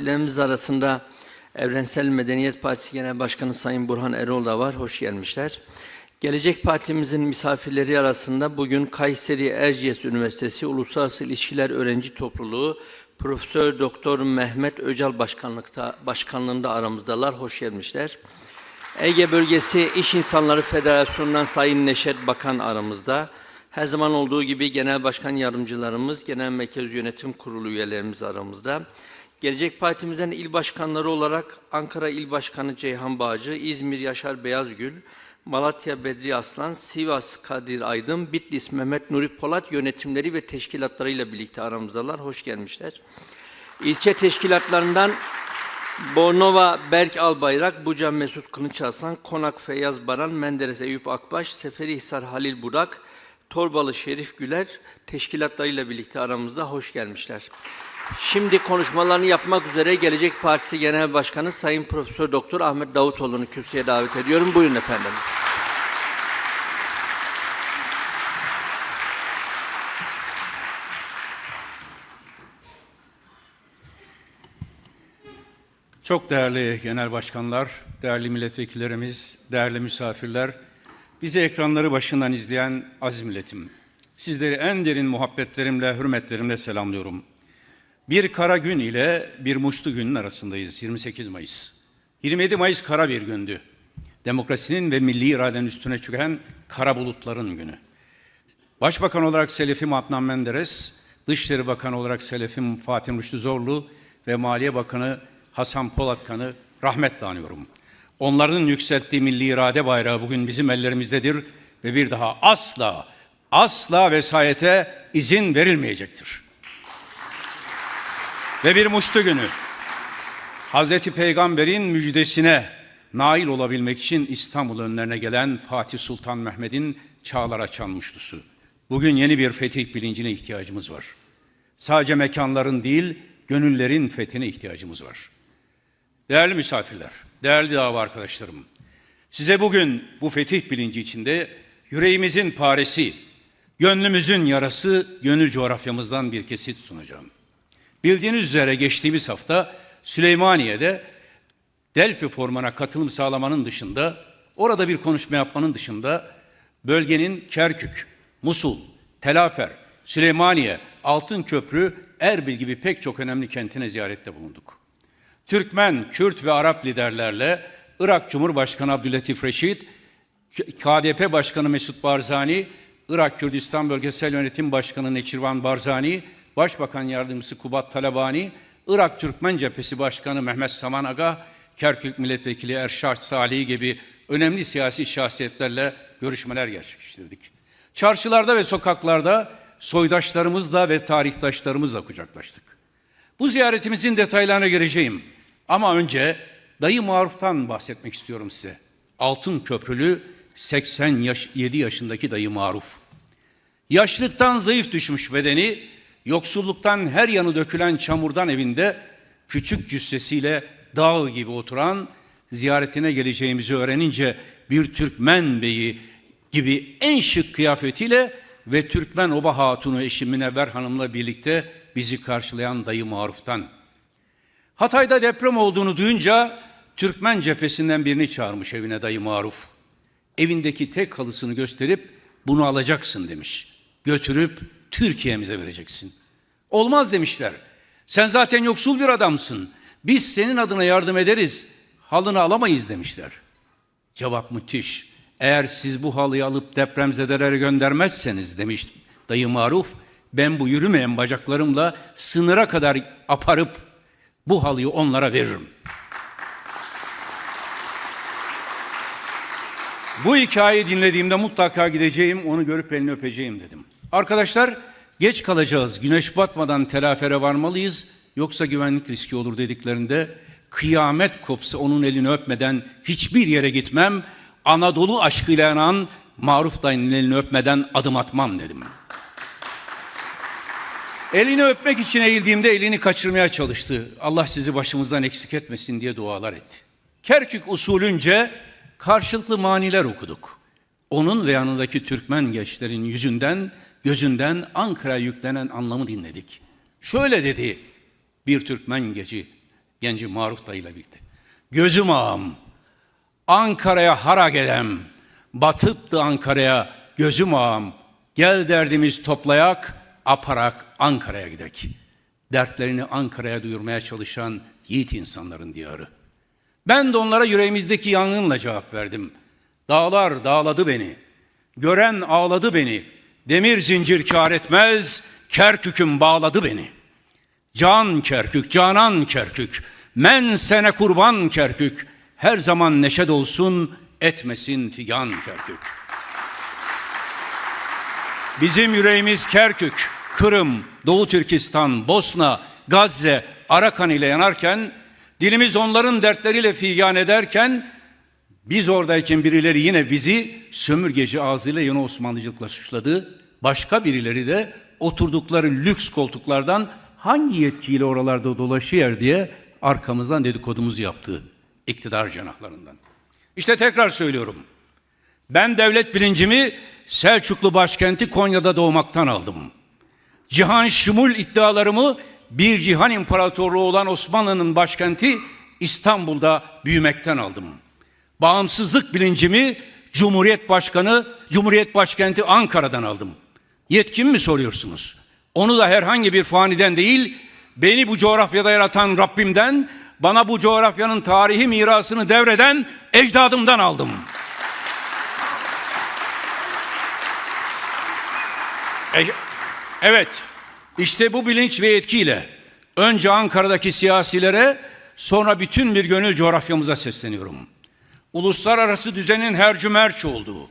Misafirlerimiz arasında Evrensel Medeniyet Partisi Genel Başkanı Sayın Burhan Erol da var. Hoş gelmişler. Gelecek Partimizin misafirleri arasında bugün Kayseri Erciyes Üniversitesi Uluslararası İlişkiler Öğrenci Topluluğu Profesör Doktor Mehmet Öcal Başkanlıkta başkanlığında aramızdalar. Hoş gelmişler. Ege Bölgesi İş İnsanları Federasyonu'ndan Sayın Neşet Bakan aramızda. Her zaman olduğu gibi Genel Başkan Yardımcılarımız, Genel Merkez Yönetim Kurulu üyelerimiz aramızda. Gelecek Partimizden il başkanları olarak Ankara İl Başkanı Ceyhan Bağcı, İzmir Yaşar Beyazgül, Malatya Bedri Aslan, Sivas Kadir Aydın, Bitlis Mehmet Nuri Polat yönetimleri ve teşkilatlarıyla birlikte aramızdalar. Hoş gelmişler. İlçe teşkilatlarından Bornova Berk Albayrak, Buca Mesut Kılıçarslan, Konak Feyyaz Baran, Menderes Eyüp Akbaş, Seferihisar Halil Budak, Torbalı Şerif Güler teşkilatlarıyla birlikte aramızda hoş gelmişler. Şimdi konuşmalarını yapmak üzere Gelecek Partisi Genel Başkanı Sayın Profesör Doktor Ahmet Davutoğlu'nu kürsüye davet ediyorum. Buyurun efendim. Çok değerli genel başkanlar, değerli milletvekillerimiz, değerli misafirler, bizi ekranları başından izleyen aziz milletim. Sizleri en derin muhabbetlerimle, hürmetlerimle selamlıyorum. Bir kara gün ile bir muşlu günün arasındayız 28 Mayıs. 27 Mayıs kara bir gündü. Demokrasinin ve milli iradenin üstüne çöken kara bulutların günü. Başbakan olarak Selefim Adnan Menderes, Dışişleri Bakanı olarak Selefim Fatih Rüştü Zorlu ve Maliye Bakanı Hasan Polatkan'ı rahmetle anıyorum. Onların yükselttiği milli irade bayrağı bugün bizim ellerimizdedir ve bir daha asla, asla vesayete izin verilmeyecektir. Ve bir muştu günü, Hazreti Peygamber'in müjdesine nail olabilmek için İstanbul önlerine gelen Fatih Sultan Mehmet'in çağlar açan muştusu. Bugün yeni bir fetih bilincine ihtiyacımız var. Sadece mekanların değil, gönüllerin fethine ihtiyacımız var. Değerli misafirler, değerli dava arkadaşlarım, size bugün bu fetih bilinci içinde yüreğimizin paresi, gönlümüzün yarası, gönül coğrafyamızdan bir kesit sunacağım. Bildiğiniz üzere geçtiğimiz hafta Süleymaniye'de Delphi formuna katılım sağlamanın dışında, orada bir konuşma yapmanın dışında bölgenin Kerkük, Musul, Telafer, Süleymaniye, Altınköprü, Erbil gibi pek çok önemli kentine ziyarette bulunduk. Türkmen, Kürt ve Arap liderlerle Irak Cumhurbaşkanı Abdülatif Reşit, KDP Başkanı Mesut Barzani, Irak Kürdistan Bölgesel Yönetim Başkanı Neçirvan Barzani, Başbakan Yardımcısı Kubat Talabani, Irak Türkmen Cephesi Başkanı Mehmet Saman Aga, Kerkük Milletvekili Erşad Salih gibi önemli siyasi şahsiyetlerle görüşmeler gerçekleştirdik. Çarşılarda ve sokaklarda soydaşlarımızla ve tarihtaşlarımızla kucaklaştık. Bu ziyaretimizin detaylarına gireceğim. Ama önce dayı maruftan bahsetmek istiyorum size. Altın Köprülü 87 yaşındaki dayı maruf. Yaşlıktan zayıf düşmüş bedeni, yoksulluktan her yanı dökülen çamurdan evinde küçük cüssesiyle dağ gibi oturan, ziyaretine geleceğimizi öğrenince bir Türkmen beyi gibi en şık kıyafetiyle ve Türkmen Oba Hatunu eşi Münevver Hanım'la birlikte bizi karşılayan dayı maruftan. Hatay'da deprem olduğunu duyunca Türkmen cephesinden birini çağırmış evine dayı maruf. Evindeki tek halısını gösterip bunu alacaksın demiş. Götürüp Türkiye'mize vereceksin. Olmaz demişler. Sen zaten yoksul bir adamsın. Biz senin adına yardım ederiz. Halını alamayız demişler. Cevap müthiş. Eğer siz bu halıyı alıp depremzedelere göndermezseniz demiş dayı maruf, ben bu yürümeyen bacaklarımla sınıra kadar aparıp bu halıyı onlara veririm. Bu hikayeyi dinlediğimde mutlaka gideceğim, onu görüp elini öpeceğim dedim. Arkadaşlar geç kalacağız, güneş batmadan telafere varmalıyız, yoksa güvenlik riski olur dediklerinde kıyamet kopsa onun elini öpmeden hiçbir yere gitmem, Anadolu aşkıyla yanan Maruf dayının elini öpmeden adım atmam dedim. Elini öpmek için eğildiğimde elini kaçırmaya çalıştı. Allah sizi başımızdan eksik etmesin diye dualar etti. Kerkük usulünce karşılıklı maniler okuduk. Onun ve yanındaki Türkmen gençlerin yüzünden, gözünden Ankara'ya yüklenen anlamı dinledik. Şöyle dedi bir Türkmen geci, Genci Maruf dayıyla birlikte. Gözüm ağam, Ankara'ya hara gelem, batıptı Ankara'ya gözüm ağam, gel derdimiz toplayak, aparak Ankara'ya gidek. Dertlerini Ankara'ya duyurmaya çalışan yiğit insanların diyarı. Ben de onlara yüreğimizdeki yangınla cevap verdim. Dağlar dağladı beni, gören ağladı beni, demir zincir kar etmez, Kerkük'üm bağladı beni. Can Kerkük, canan Kerkük, men sene kurban Kerkük, her zaman neşe dolsun, etmesin figan Kerkük. Bizim yüreğimiz Kerkük, Kırım, Doğu Türkistan, Bosna, Gazze, Arakan ile yanarken, dilimiz onların dertleriyle figan ederken, biz oradayken birileri yine bizi sömürgeci ağzıyla yeni Osmanlıcılıkla suçladı. Başka birileri de oturdukları lüks koltuklardan hangi yetkiyle oralarda dolaşıyor diye arkamızdan dedikodumuzu yaptı iktidar cenahlarından. İşte tekrar söylüyorum. Ben devlet bilincimi Selçuklu başkenti Konya'da doğmaktan aldım. Cihan şumul iddialarımı bir cihan imparatorluğu olan Osmanlı'nın başkenti İstanbul'da büyümekten aldım. Bağımsızlık bilincimi Cumhuriyet Başkanı, Cumhuriyet Başkenti Ankara'dan aldım. Yetkin mi soruyorsunuz? Onu da herhangi bir faniden değil, beni bu coğrafyada yaratan Rabbimden, bana bu coğrafyanın tarihi mirasını devreden ecdadımdan aldım. E- evet, işte bu bilinç ve yetkiyle önce Ankara'daki siyasilere, sonra bütün bir gönül coğrafyamıza sesleniyorum. Uluslararası düzenin hercümerç olduğu,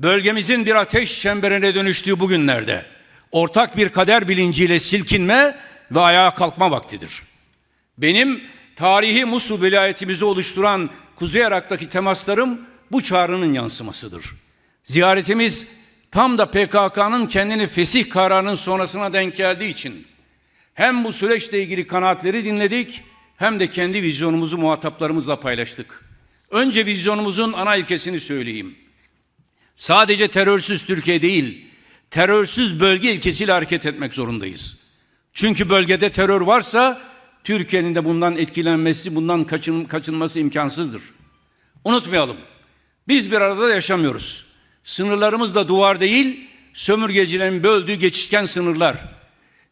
bölgemizin bir ateş çemberine dönüştüğü bu günlerde ortak bir kader bilinciyle silkinme ve ayağa kalkma vaktidir. Benim tarihi Musul vilayetimizi oluşturan Kuzey Irak'taki temaslarım bu çağrının yansımasıdır. Ziyaretimiz tam da PKK'nın kendini fesih kararının sonrasına denk geldiği için hem bu süreçle ilgili kanaatleri dinledik hem de kendi vizyonumuzu muhataplarımızla paylaştık. Önce vizyonumuzun ana ilkesini söyleyeyim. Sadece terörsüz Türkiye değil, terörsüz bölge ilkesiyle hareket etmek zorundayız. Çünkü bölgede terör varsa Türkiye'nin de bundan etkilenmesi, bundan kaçın, kaçınması imkansızdır. Unutmayalım. Biz bir arada yaşamıyoruz. Sınırlarımız da duvar değil, sömürgecilerin böldüğü geçişken sınırlar.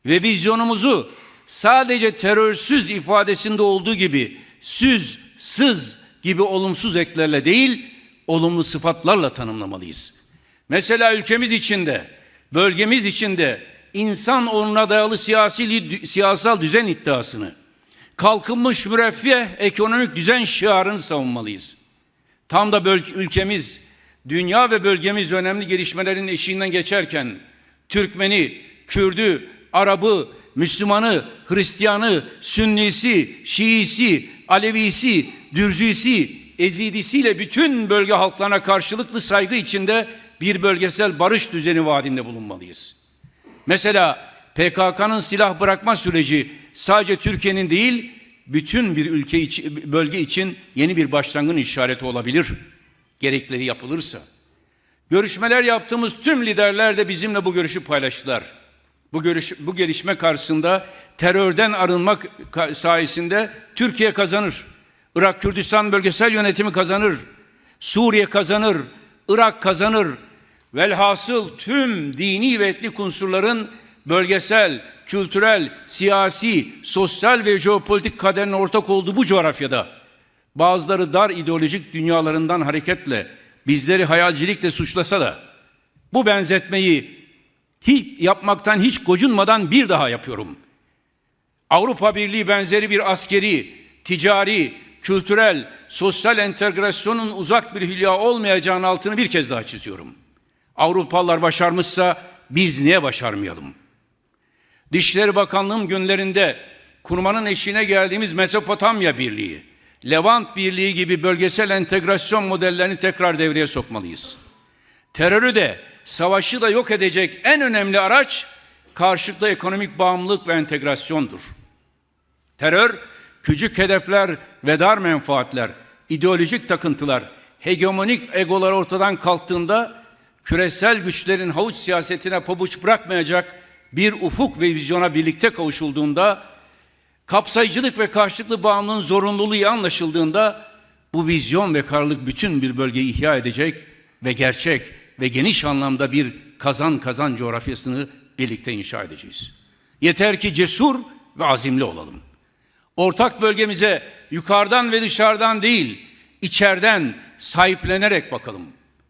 Ve vizyonumuzu sadece terörsüz ifadesinde olduğu gibi süz, sız gibi olumsuz eklerle değil, olumlu sıfatlarla tanımlamalıyız. Mesela ülkemiz içinde, bölgemiz içinde insan onuna dayalı siyasi siyasal düzen iddiasını, kalkınmış müreffeh ekonomik düzen şiarını savunmalıyız. Tam da ülkemiz, dünya ve bölgemiz önemli gelişmelerin eşiğinden geçerken Türkmeni, Kürdü, Arabı, Müslümanı, Hristiyanı, Sünnisi, Şiisi, Alevisi, Dürzüsi, Ezidisiyle bütün bölge halklarına karşılıklı saygı içinde bir bölgesel barış düzeni vaadinde bulunmalıyız. Mesela PKK'nın silah bırakma süreci sadece Türkiye'nin değil, bütün bir ülke için, bölge için yeni bir başlangıç işareti olabilir. Gerekleri yapılırsa. Görüşmeler yaptığımız tüm liderler de bizimle bu görüşü paylaştılar. Bu, görüş, bu gelişme karşısında terörden arınmak sayesinde Türkiye kazanır. Irak Kürdistan bölgesel yönetimi kazanır. Suriye kazanır. Irak kazanır. Velhasıl tüm dini ve etnik unsurların bölgesel, kültürel, siyasi, sosyal ve jeopolitik kaderin ortak olduğu bu coğrafyada bazıları dar ideolojik dünyalarından hareketle bizleri hayalcilikle suçlasa da bu benzetmeyi hiç yapmaktan hiç gocunmadan bir daha yapıyorum. Avrupa Birliği benzeri bir askeri, ticari, kültürel, sosyal entegrasyonun uzak bir hülya olmayacağının altını bir kez daha çiziyorum. Avrupalılar başarmışsa biz niye başarmayalım? Dışişleri Bakanlığım günlerinde kurmanın eşiğine geldiğimiz Mezopotamya Birliği, Levant Birliği gibi bölgesel entegrasyon modellerini tekrar devreye sokmalıyız. Terörü de, savaşı da yok edecek en önemli araç karşılıklı ekonomik bağımlılık ve entegrasyondur. Terör, küçük hedefler ve dar menfaatler, ideolojik takıntılar, hegemonik egolar ortadan kalktığında küresel güçlerin havuç siyasetine pabuç bırakmayacak bir ufuk ve vizyona birlikte kavuşulduğunda Kapsayıcılık ve karşılıklı bağımlılığın zorunluluğu iyi anlaşıldığında bu vizyon ve karlılık bütün bir bölgeyi ihya edecek ve gerçek ve geniş anlamda bir kazan kazan coğrafyasını birlikte inşa edeceğiz. Yeter ki cesur ve azimli olalım. Ortak bölgemize yukarıdan ve dışarıdan değil, içeriden sahiplenerek bakalım.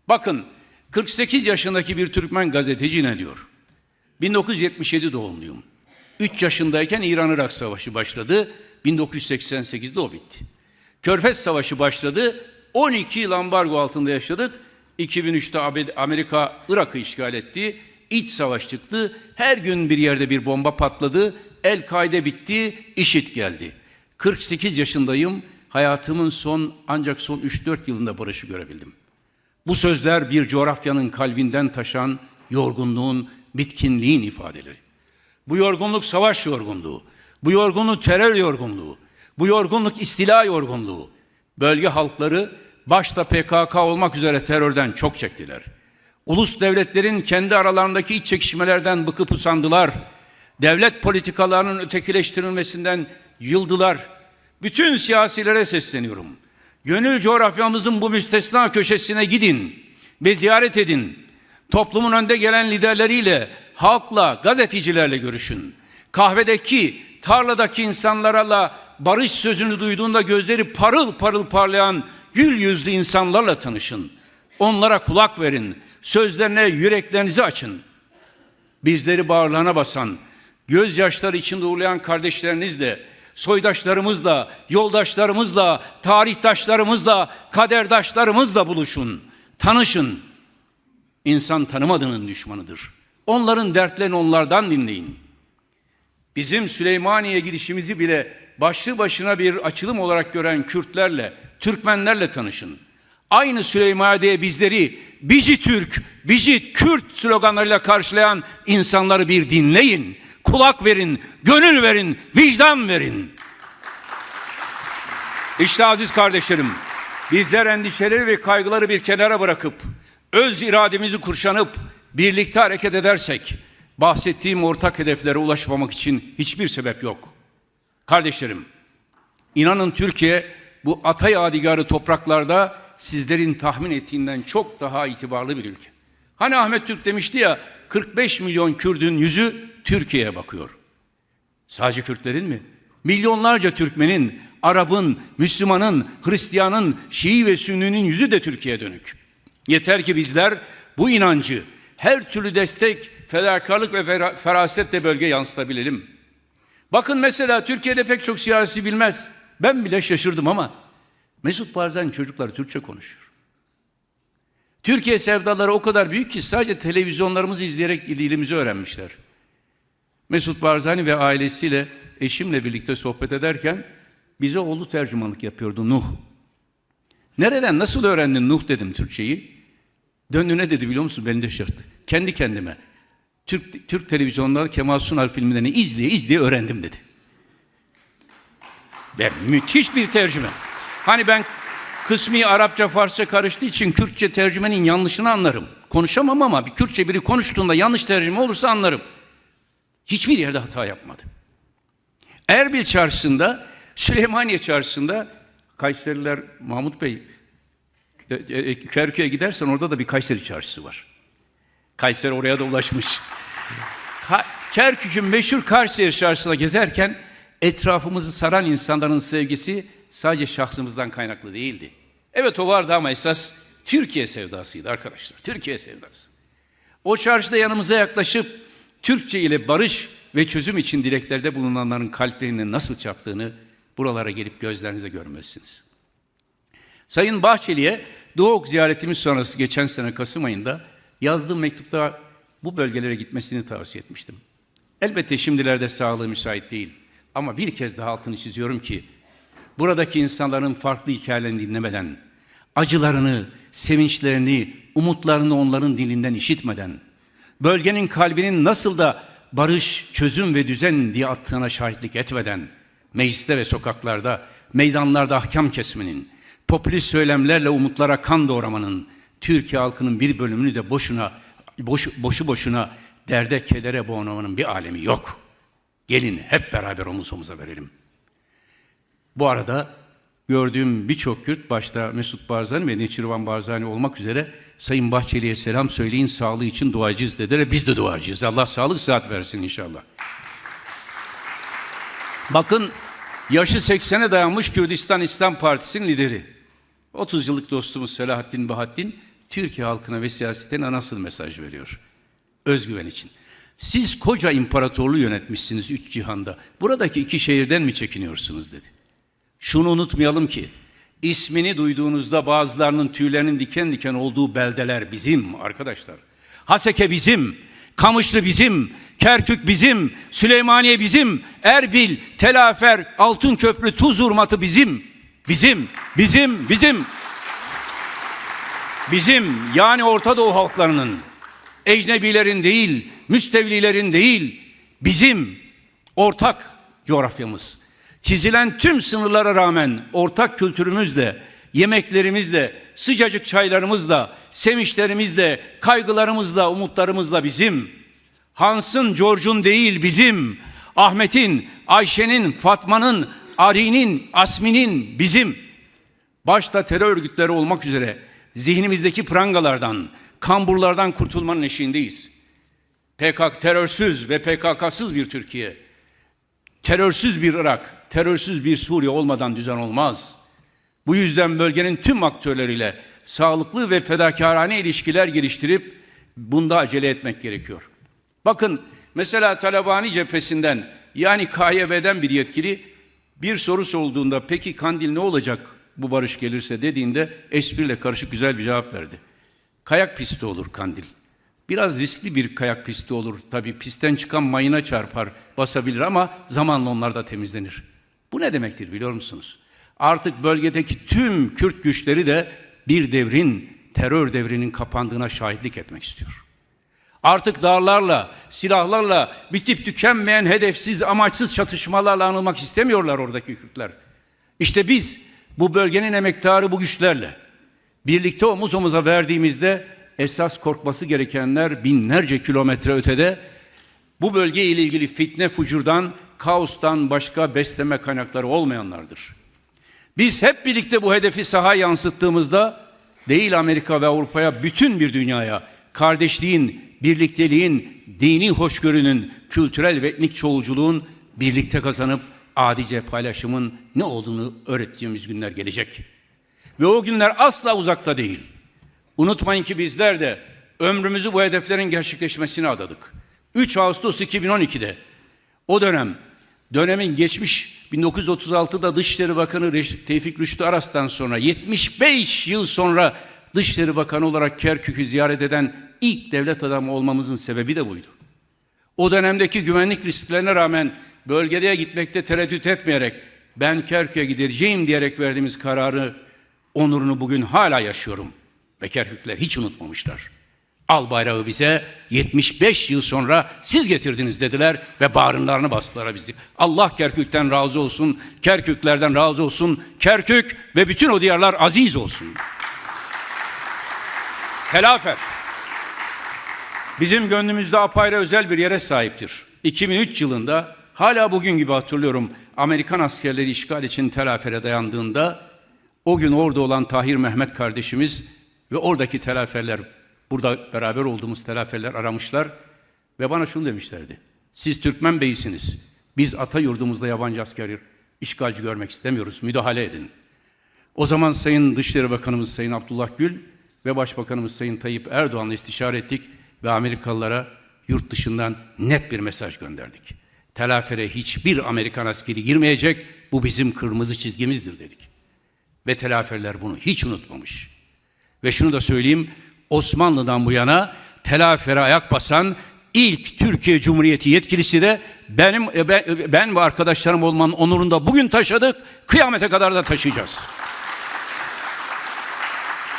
Bakın 48 yaşındaki bir Türkmen gazeteci ne diyor? 1977 doğumluyum. 3 yaşındayken İran-Irak Savaşı başladı. 1988'de o bitti. Körfez Savaşı başladı. 12 yıl ambargo altında yaşadık. 2003'te Ab- Amerika Irak'ı işgal etti. İç savaş çıktı. Her gün bir yerde bir bomba patladı. El-Kaide bitti. IŞİD geldi. 48 yaşındayım. Hayatımın son ancak son 3-4 yılında barışı görebildim. Bu sözler bir coğrafyanın kalbinden taşan yorgunluğun, bitkinliğin ifadeleri. Bu yorgunluk savaş yorgunluğu. Bu yorgunluk terör yorgunluğu. Bu yorgunluk istila yorgunluğu. Bölge halkları başta PKK olmak üzere terörden çok çektiler. Ulus devletlerin kendi aralarındaki iç çekişmelerden bıkıp usandılar. Devlet politikalarının ötekileştirilmesinden yıldılar. Bütün siyasilere sesleniyorum. Gönül coğrafyamızın bu müstesna köşesine gidin ve ziyaret edin. Toplumun önde gelen liderleriyle, halkla, gazetecilerle görüşün. Kahvedeki, tarladaki insanlarla barış sözünü duyduğunda gözleri parıl parıl parlayan gül yüzlü insanlarla tanışın. Onlara kulak verin. Sözlerine yüreklerinizi açın. Bizleri bağırlarına basan, gözyaşları içinde uğurlayan kardeşlerinizle, soydaşlarımızla, yoldaşlarımızla, tarihtaşlarımızla, kaderdaşlarımızla buluşun. Tanışın. İnsan tanımadığının düşmanıdır. Onların dertlerini onlardan dinleyin. Bizim Süleymaniye gidişimizi bile başlı başına bir açılım olarak gören Kürtlerle, Türkmenlerle tanışın. Aynı Süleymaniye'de bizleri Bici Türk, Bici Kürt sloganlarıyla karşılayan insanları bir dinleyin. Kulak verin, gönül verin, vicdan verin. İşte aziz kardeşlerim, bizler endişeleri ve kaygıları bir kenara bırakıp, öz irademizi kurşanıp, birlikte hareket edersek, bahsettiğim ortak hedeflere ulaşmamak için hiçbir sebep yok. Kardeşlerim, inanın Türkiye bu ata yadigarı topraklarda sizlerin tahmin ettiğinden çok daha itibarlı bir ülke. Hani Ahmet Türk demişti ya, 45 milyon Kürdün yüzü Türkiye'ye bakıyor. Sadece Kürtlerin mi? Milyonlarca Türkmenin, Arap'ın, Müslümanın, Hristiyanın, Şii ve Sünni'nin yüzü de Türkiye'ye dönük. Yeter ki bizler bu inancı her türlü destek, fedakarlık ve fera- ferasetle bölgeye yansıtabilelim. Bakın mesela Türkiye'de pek çok siyasi bilmez. Ben bile şaşırdım ama Mesut Barzani çocuklar Türkçe konuşuyor. Türkiye sevdaları o kadar büyük ki sadece televizyonlarımızı izleyerek dilimizi öğrenmişler. Mesut Barzani ve ailesiyle eşimle birlikte sohbet ederken bize oğlu tercümanlık yapıyordu Nuh. Nereden nasıl öğrendin Nuh dedim Türkçeyi. Döndü ne dedi biliyor musun? Beni de şaşırttı. Kendi kendime. Türk, Türk televizyonlarda Kemal Sunal filmlerini izleye izleye öğrendim dedi. Ve müthiş bir tercüme. Hani ben kısmi Arapça, Farsça karıştığı için Kürtçe tercümenin yanlışını anlarım. Konuşamam ama bir Kürtçe biri konuştuğunda yanlış tercüme olursa anlarım. Hiçbir yerde hata yapmadı. Erbil çarşısında, Süleymaniye çarşısında Kayseriler Mahmut Bey Kerkük'e gidersen orada da bir Kayseri çarşısı var. Kayseri oraya da ulaşmış. Ka- Kerkük'ün meşhur Kayseri çarşısına gezerken etrafımızı saran insanların sevgisi sadece şahsımızdan kaynaklı değildi. Evet o vardı ama esas Türkiye sevdasıydı arkadaşlar. Türkiye sevdası. O çarşıda yanımıza yaklaşıp Türkçe ile barış ve çözüm için dileklerde bulunanların kalplerinin nasıl çarptığını buralara gelip gözlerinize görmelisiniz. Sayın Bahçeli'ye Doğu ziyaretimiz sonrası geçen sene Kasım ayında yazdığım mektupta bu bölgelere gitmesini tavsiye etmiştim. Elbette şimdilerde sağlığı müsait değil. Ama bir kez daha altını çiziyorum ki buradaki insanların farklı hikayelerini dinlemeden, acılarını, sevinçlerini, umutlarını onların dilinden işitmeden, bölgenin kalbinin nasıl da barış, çözüm ve düzen diye attığına şahitlik etmeden, mecliste ve sokaklarda, meydanlarda ahkam kesmenin, popülist söylemlerle umutlara kan doğramanın, Türkiye halkının bir bölümünü de boşuna, boş, boşu boşuna derde kedere boğmamanın bir alemi yok. Gelin hep beraber omuz omuza verelim. Bu arada gördüğüm birçok Kürt, başta Mesut Barzani ve Neçirvan Barzani olmak üzere Sayın Bahçeli'ye selam söyleyin, sağlığı için duacıyız dediler. Biz de duacıyız. Allah sağlık sıhhat versin inşallah. Bakın yaşı 80'e dayanmış Kürdistan İslam Partisi'nin lideri. 30 yıllık dostumuz Selahattin Bahattin Türkiye halkına ve siyasetine nasıl mesaj veriyor? Özgüven için. Siz koca imparatorluğu yönetmişsiniz üç cihanda. Buradaki iki şehirden mi çekiniyorsunuz dedi. Şunu unutmayalım ki ismini duyduğunuzda bazılarının tüylerinin diken diken olduğu beldeler bizim arkadaşlar. Haseke bizim, Kamışlı bizim, Kerkük bizim, Süleymaniye bizim, Erbil, Telafer, Altınköprü, Tuzurmatı bizim. Bizim, bizim, bizim. Bizim yani Orta Doğu halklarının, ecnebilerin değil, müstevlilerin değil, bizim ortak coğrafyamız. Çizilen tüm sınırlara rağmen ortak kültürümüzle, yemeklerimizle, sıcacık çaylarımızla, sevinçlerimizle, kaygılarımızla, umutlarımızla bizim. Hans'ın, George'un değil bizim. Ahmet'in, Ayşe'nin, Fatma'nın, Ari'nin, Asmi'nin bizim. Başta terör örgütleri olmak üzere zihnimizdeki prangalardan, kamburlardan kurtulmanın eşiğindeyiz. PKK terörsüz ve PKK'sız bir Türkiye, terörsüz bir Irak, terörsüz bir Suriye olmadan düzen olmaz. Bu yüzden bölgenin tüm aktörleriyle sağlıklı ve fedakarane ilişkiler geliştirip bunda acele etmek gerekiyor. Bakın mesela Talabani cephesinden yani KYB'den bir yetkili bir soru sorulduğunda peki Kandil ne olacak bu barış gelirse dediğinde espriyle karışık güzel bir cevap verdi. Kayak pisti olur Kandil. Biraz riskli bir kayak pisti olur. Tabii pistten çıkan mayına çarpar, basabilir ama zamanla onlar da temizlenir. Bu ne demektir biliyor musunuz? Artık bölgedeki tüm Kürt güçleri de bir devrin, terör devrinin kapandığına şahitlik etmek istiyor. Artık dağlarla, silahlarla bitip tükenmeyen hedefsiz, amaçsız çatışmalarla anılmak istemiyorlar oradaki Kürtler. İşte biz bu bölgenin emektarı bu güçlerle birlikte omuz omuza verdiğimizde esas korkması gerekenler binlerce kilometre ötede bu bölge ile ilgili fitne fucurdan, kaostan başka besleme kaynakları olmayanlardır. Biz hep birlikte bu hedefi sahaya yansıttığımızda değil Amerika ve Avrupa'ya bütün bir dünyaya kardeşliğin, birlikteliğin, dini hoşgörünün, kültürel ve etnik çoğulculuğun birlikte kazanıp adice paylaşımın ne olduğunu öğrettiğimiz günler gelecek. Ve o günler asla uzakta değil. Unutmayın ki bizler de ömrümüzü bu hedeflerin gerçekleşmesine adadık. 3 Ağustos 2012'de o dönem dönemin geçmiş 1936'da Dışişleri Bakanı Tevfik Rüştü Aras'tan sonra 75 yıl sonra Dışişleri Bakanı olarak Kerkük'ü ziyaret eden ilk devlet adamı olmamızın sebebi de buydu. O dönemdeki güvenlik risklerine rağmen bölgeye gitmekte tereddüt etmeyerek ben Kerkük'e gideceğim diyerek verdiğimiz kararı onurunu bugün hala yaşıyorum. Ve Kerkükler hiç unutmamışlar. Al bayrağı bize 75 yıl sonra siz getirdiniz dediler ve bağrınlarını bastılar bizi. Allah Kerkük'ten razı olsun, Kerküklerden razı olsun, Kerkük ve bütün o diyarlar aziz olsun. Telafer. Bizim gönlümüzde apayrı özel bir yere sahiptir. 2003 yılında hala bugün gibi hatırlıyorum Amerikan askerleri işgal için Telafer'e dayandığında o gün orada olan Tahir Mehmet kardeşimiz ve oradaki telaferler burada beraber olduğumuz telaferler aramışlar ve bana şunu demişlerdi. Siz Türkmen beyisiniz. Biz ata yurdumuzda yabancı asker işgalci görmek istemiyoruz. Müdahale edin. O zaman Sayın Dışişleri Bakanımız Sayın Abdullah Gül ve Başbakanımız Sayın Tayyip Erdoğan'la istişare ettik ve Amerikalılara yurt dışından net bir mesaj gönderdik. Telafere hiçbir Amerikan askeri girmeyecek, bu bizim kırmızı çizgimizdir dedik. Ve telaferler bunu hiç unutmamış. Ve şunu da söyleyeyim, Osmanlı'dan bu yana telafere ayak basan ilk Türkiye Cumhuriyeti yetkilisi de benim e, ben, e, ben ve arkadaşlarım olmanın onurunu da bugün taşıdık, kıyamete kadar da taşıyacağız.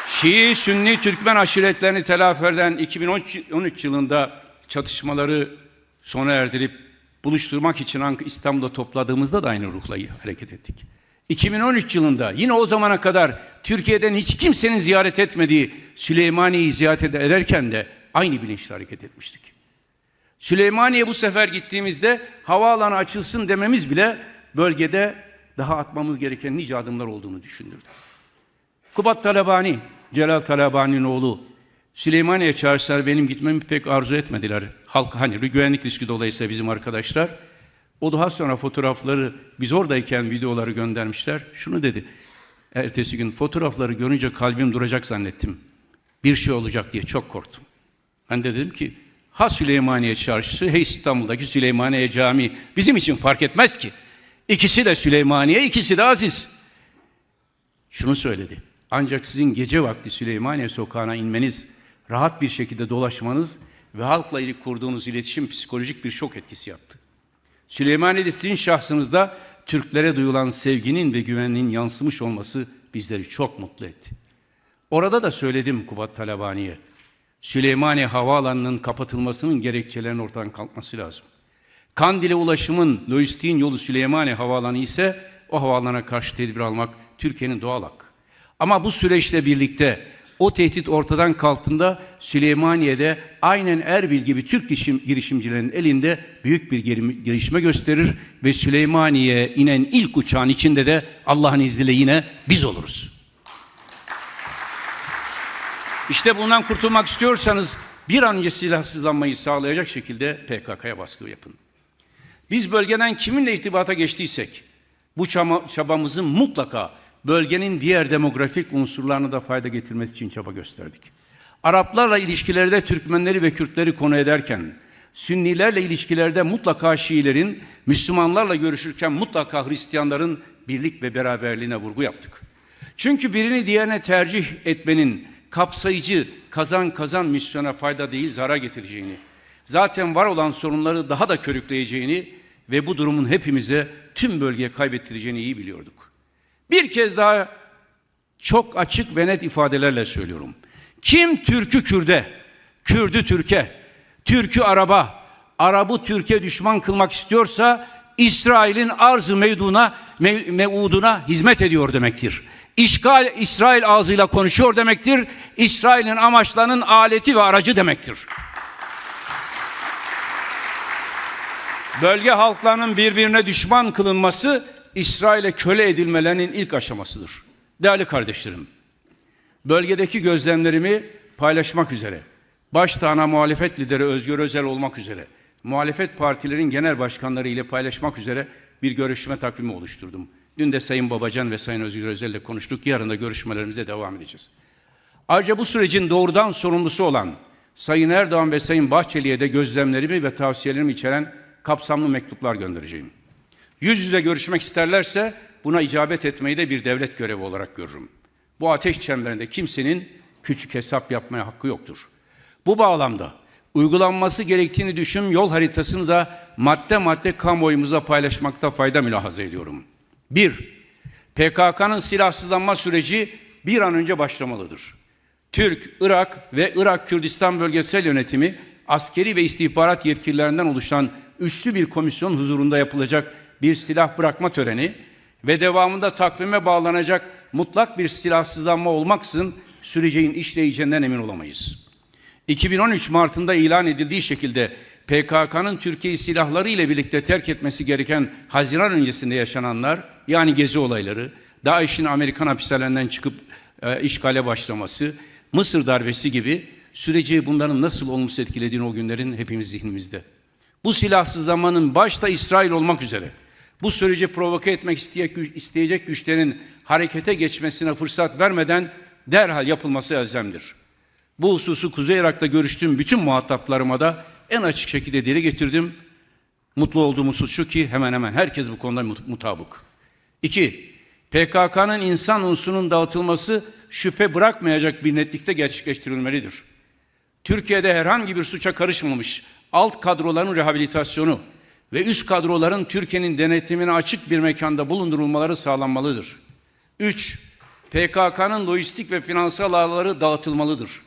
Şii, Sünni, Türkmen aşiretlerini telaferden 2013 yılında çatışmaları sona erdirip buluşturmak için İstanbul'da topladığımızda da aynı ruhla hareket ettik. 2013 yılında yine o zamana kadar Türkiye'den hiç kimsenin ziyaret etmediği Süleymaniye'yi ziyaret ed- ederken de aynı bilinçle hareket etmiştik. Süleymaniye bu sefer gittiğimizde havaalanı açılsın dememiz bile bölgede daha atmamız gereken nice adımlar olduğunu düşündürdü. Kubat Talabani, Celal Talabani'nin oğlu Süleymaniye çağırsalar benim gitmemi pek arzu etmediler. Halk hani güvenlik riski dolayısıyla bizim arkadaşlar. O daha sonra fotoğrafları biz oradayken videoları göndermişler. Şunu dedi. Ertesi gün fotoğrafları görünce kalbim duracak zannettim. Bir şey olacak diye çok korktum. Ben de dedim ki ha Süleymaniye Çarşısı, he İstanbul'daki Süleymaniye Camii bizim için fark etmez ki. İkisi de Süleymaniye, ikisi de Aziz. Şunu söyledi. Ancak sizin gece vakti Süleymaniye sokağına inmeniz, rahat bir şekilde dolaşmanız ve halkla ilgili kurduğunuz iletişim psikolojik bir şok etkisi yaptı. Süleymaniye'de sizin şahsınızda Türklere duyulan sevginin ve güvenliğin yansımış olması bizleri çok mutlu etti. Orada da söyledim Kubat Talabani'ye. Süleymaniye Havaalanı'nın kapatılmasının gerekçelerinin ortadan kalkması lazım. Kandil'e ulaşımın, lojistiğin yolu Süleymaniye Havaalanı ise o havaalanına karşı tedbir almak Türkiye'nin doğal hakkı. Ama bu süreçle birlikte o tehdit ortadan kalktığında Süleymaniye'de aynen Erbil gibi Türk girişim, girişimcilerin elinde büyük bir gelişme gösterir ve Süleymaniye'ye inen ilk uçağın içinde de Allah'ın izniyle yine biz oluruz. İşte bundan kurtulmak istiyorsanız bir an önce silahsızlanmayı sağlayacak şekilde PKK'ya baskı yapın. Biz bölgeden kiminle irtibata geçtiysek bu çaba, çabamızın mutlaka bölgenin diğer demografik unsurlarına da fayda getirmesi için çaba gösterdik. Araplarla ilişkilerde Türkmenleri ve Kürtleri konu ederken, Sünnilerle ilişkilerde mutlaka Şiilerin, Müslümanlarla görüşürken mutlaka Hristiyanların birlik ve beraberliğine vurgu yaptık. Çünkü birini diğerine tercih etmenin kapsayıcı kazan kazan misyona fayda değil zarar getireceğini, zaten var olan sorunları daha da körükleyeceğini ve bu durumun hepimize tüm bölgeye kaybettireceğini iyi biliyorduk. Bir kez daha çok açık ve net ifadelerle söylüyorum. Kim Türk'ü Kürde, Kürd'ü Türk'e, Türk'ü Arab'a, Arap'ı Türkiye düşman kılmak istiyorsa İsrail'in arz-ı mevduna, mev- mevuduna hizmet ediyor demektir. İşgal İsrail ağzıyla konuşuyor demektir. İsrail'in amaçlarının aleti ve aracı demektir. Bölge halklarının birbirine düşman kılınması İsrail'e köle edilmelerinin ilk aşamasıdır. Değerli kardeşlerim, bölgedeki gözlemlerimi paylaşmak üzere, başta ana muhalefet lideri Özgür Özel olmak üzere, muhalefet partilerin genel başkanları ile paylaşmak üzere bir görüşme takvimi oluşturdum. Dün de Sayın Babacan ve Sayın Özgür Özel ile konuştuk. Yarın da görüşmelerimize devam edeceğiz. Ayrıca bu sürecin doğrudan sorumlusu olan Sayın Erdoğan ve Sayın Bahçeli'ye de gözlemlerimi ve tavsiyelerimi içeren kapsamlı mektuplar göndereceğim. Yüz yüze görüşmek isterlerse buna icabet etmeyi de bir devlet görevi olarak görürüm. Bu ateş çemberinde kimsenin küçük hesap yapmaya hakkı yoktur. Bu bağlamda uygulanması gerektiğini düşün yol haritasını da madde madde kamuoyumuza paylaşmakta fayda mülahaza ediyorum. Bir, PKK'nın silahsızlanma süreci bir an önce başlamalıdır. Türk, Irak ve Irak Kürdistan Bölgesel Yönetimi askeri ve istihbarat yetkililerinden oluşan üçlü bir komisyon huzurunda yapılacak bir silah bırakma töreni ve devamında takvime bağlanacak mutlak bir silahsızlanma olmaksızın süreceğin işleyeceğinden emin olamayız. 2013 Mart'ında ilan edildiği şekilde PKK'nın Türkiye'yi silahları ile birlikte terk etmesi gereken Haziran öncesinde yaşananlar yani gezi olayları, DAEŞ'in Amerikan hapishanelerinden çıkıp e, işgale başlaması, Mısır darbesi gibi süreci bunların nasıl olumsuz etkilediğini o günlerin hepimiz zihnimizde. Bu silahsızlanmanın başta İsrail olmak üzere bu süreci provoke etmek isteyecek, güçlerin harekete geçmesine fırsat vermeden derhal yapılması elzemdir. Bu hususu Kuzey Irak'ta görüştüğüm bütün muhataplarıma da en açık şekilde dile getirdim. Mutlu olduğum husus şu ki hemen hemen herkes bu konuda mut- mutabık. İki, PKK'nın insan unsurunun dağıtılması şüphe bırakmayacak bir netlikte gerçekleştirilmelidir. Türkiye'de herhangi bir suça karışmamış alt kadroların rehabilitasyonu ve üst kadroların Türkiye'nin denetimine açık bir mekanda bulundurulmaları sağlanmalıdır. 3. PKK'nın lojistik ve finansal ağları dağıtılmalıdır.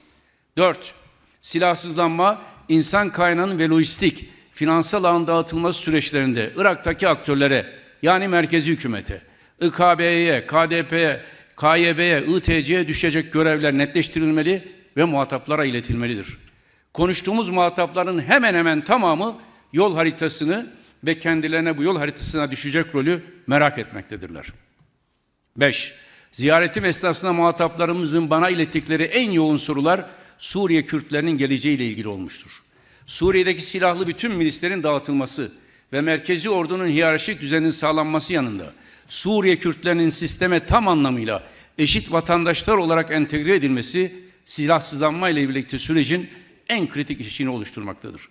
4. Silahsızlanma, insan kaynağının ve lojistik, finansal ağın dağıtılması süreçlerinde Irak'taki aktörlere yani merkezi hükümete, İKB'ye, KDP'ye, KYB'ye, ITC'ye düşecek görevler netleştirilmeli ve muhataplara iletilmelidir. Konuştuğumuz muhatapların hemen hemen tamamı yol haritasını ve kendilerine bu yol haritasına düşecek rolü merak etmektedirler. 5. Ziyaretim esnasında muhataplarımızın bana ilettikleri en yoğun sorular Suriye Kürtlerinin geleceğiyle ilgili olmuştur. Suriye'deki silahlı bütün milislerin dağıtılması ve merkezi ordunun hiyerarşik düzenin sağlanması yanında Suriye Kürtlerinin sisteme tam anlamıyla eşit vatandaşlar olarak entegre edilmesi silahsızlanma ile birlikte sürecin en kritik işini oluşturmaktadır.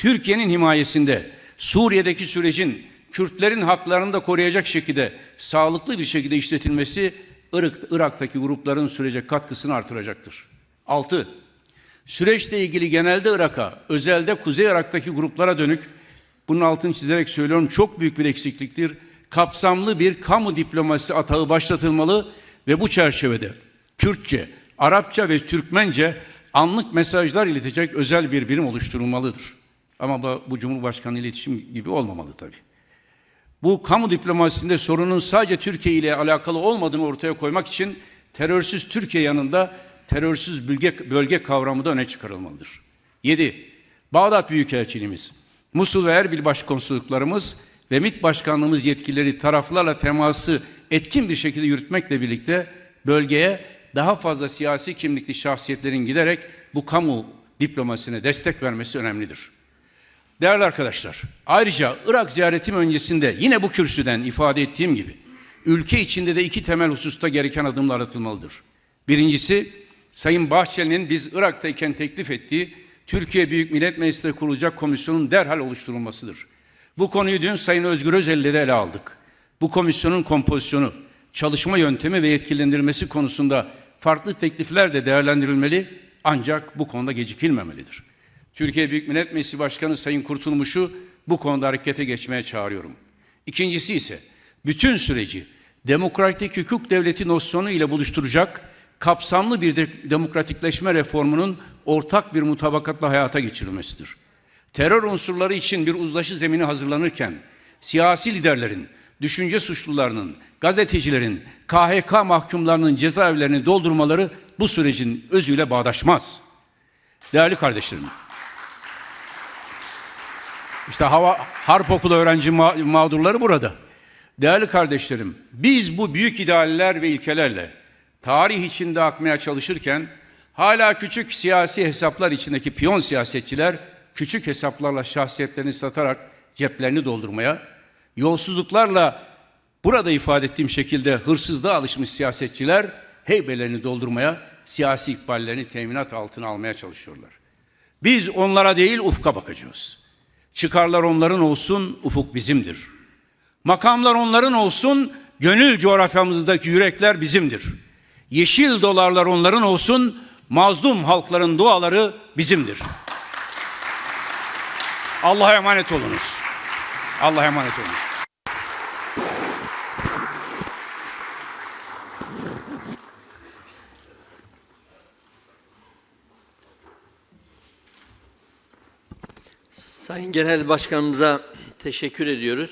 Türkiye'nin himayesinde Suriye'deki sürecin Kürtlerin haklarını da koruyacak şekilde sağlıklı bir şekilde işletilmesi Irak, Irak'taki grupların sürece katkısını artıracaktır. 6. Süreçle ilgili genelde Irak'a, özelde Kuzey Irak'taki gruplara dönük, bunun altını çizerek söylüyorum çok büyük bir eksikliktir. Kapsamlı bir kamu diplomasisi atağı başlatılmalı ve bu çerçevede Kürtçe, Arapça ve Türkmence anlık mesajlar iletecek özel bir birim oluşturulmalıdır. Ama bu, bu Cumhurbaşkanı iletişim gibi olmamalı tabii. Bu kamu diplomasisinde sorunun sadece Türkiye ile alakalı olmadığını ortaya koymak için terörsüz Türkiye yanında terörsüz bölge, bölge kavramı da öne çıkarılmalıdır. 7. Bağdat Büyükelçiliğimiz, Musul ve Erbil Başkonsolosluklarımız ve MİT Başkanlığımız yetkilileri taraflarla teması etkin bir şekilde yürütmekle birlikte bölgeye daha fazla siyasi kimlikli şahsiyetlerin giderek bu kamu diplomasisine destek vermesi önemlidir. Değerli arkadaşlar, ayrıca Irak ziyaretim öncesinde yine bu kürsüden ifade ettiğim gibi ülke içinde de iki temel hususta gereken adımlar atılmalıdır. Birincisi, Sayın Bahçeli'nin biz Irak'tayken teklif ettiği Türkiye Büyük Millet Meclisi'nde kurulacak komisyonun derhal oluşturulmasıdır. Bu konuyu dün Sayın Özgür Özel'le de ele aldık. Bu komisyonun kompozisyonu, çalışma yöntemi ve yetkilendirmesi konusunda farklı teklifler de değerlendirilmeli ancak bu konuda gecikilmemelidir. Türkiye Büyük Millet Meclisi Başkanı Sayın Kurtulmuş'u bu konuda harekete geçmeye çağırıyorum. İkincisi ise bütün süreci demokratik hukuk devleti nosyonu ile buluşturacak kapsamlı bir de demokratikleşme reformunun ortak bir mutabakatla hayata geçirilmesidir. Terör unsurları için bir uzlaşı zemini hazırlanırken siyasi liderlerin, düşünce suçlularının, gazetecilerin, KHK mahkumlarının cezaevlerini doldurmaları bu sürecin özüyle bağdaşmaz. Değerli kardeşlerim, işte hava harp okulu öğrenci ma- mağdurları burada. Değerli kardeşlerim, biz bu büyük idealler ve ilkelerle tarih içinde akmaya çalışırken hala küçük siyasi hesaplar içindeki piyon siyasetçiler küçük hesaplarla şahsiyetlerini satarak ceplerini doldurmaya, yolsuzluklarla burada ifade ettiğim şekilde hırsızlığa alışmış siyasetçiler heybelerini doldurmaya, siyasi ikballerini teminat altına almaya çalışıyorlar. Biz onlara değil ufka bakacağız. Çıkarlar onların olsun, ufuk bizimdir. Makamlar onların olsun, gönül coğrafyamızdaki yürekler bizimdir. Yeşil dolarlar onların olsun, mazlum halkların duaları bizimdir. Allah'a emanet olunuz. Allah'a emanet olunuz. Sayın Genel Başkanımıza teşekkür ediyoruz.